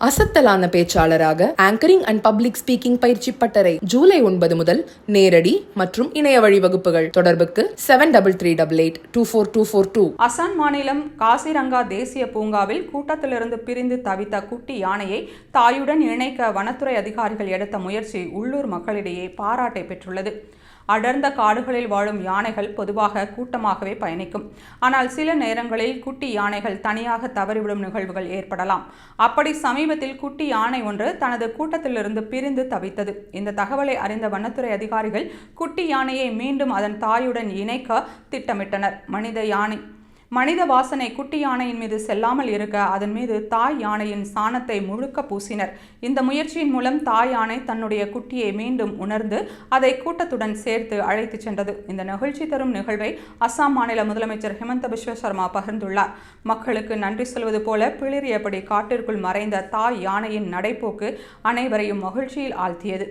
அசத்தலான பேச்சாளராக anchoring and public speaking பயிற்சி பட்டறை ஜூலை ஒன்பது முதல் நேரடி மற்றும் இணைய வழி வகுப்புகள் தொடர்புக்கு seven double three double eight two four two four two Assam மாநிலம் காசிரங்கா தேசிய பூங்காவில் கூட்டத்திலிருந்து பிரிந்து தவித்த குட்டி யானையை தாயுடன் இணைக்க வனத்துறை அதிகாரிகள் எடுத்த முயற்சி உள்ளூர் மக்களிடையே பாராட்டை பெற்றுள்ளது. அடர்ந்த காடுகளில் வாழும் யானைகள் பொதுவாக கூட்டமாகவே பயணிக்கும். ஆனால் சில நேரங்களில் குட்டி யானைகள் தனியாக தவறிவிடும் நிகழ்வுகள் ஏற்படலாம். அப்படி சமீபத்தில் குட்டி யானை ஒன்று தனது கூட்டத்திலிருந்து பிரிந்து தவித்தது. இந்த தகவலை அறிந்த வனத்துறை அதிகாரிகள் குட்டி யானையை மீண்டும் அதன் தாயுடன் இணைக்க திட்டமிட்டனர். மனித யானை மனித வாசனை குட்டி யானையின் மீது செல்லாமல் இருக்க அதன் மீது தாய் யானையின் சாணத்தை முழுக்க பூசினர். இந்த முயற்சியின் மூலம் தாய் யானை தன்னுடைய குட்டியை மீண்டும் உணர்ந்து அதை கூட்டத்துடன் சேர்த்து அழைத்துச் சென்றது. இந்த நிகழ்ச்சி தரும் நிகழ்வை அஸ்ஸாம் மாநில முதலமைச்சர் ஹிமந்த பிஸ்வ சர்மா பகிர்ந்துள்ளார். மக்களுக்கு நன்றி சொல்வது போல பிளிரியபடி காட்டிற்குள் மறைந்த தாய் யானையின் நடைப்போக்கு அனைவரையும் மகிழ்ச்சியில் ஆழ்த்தியது.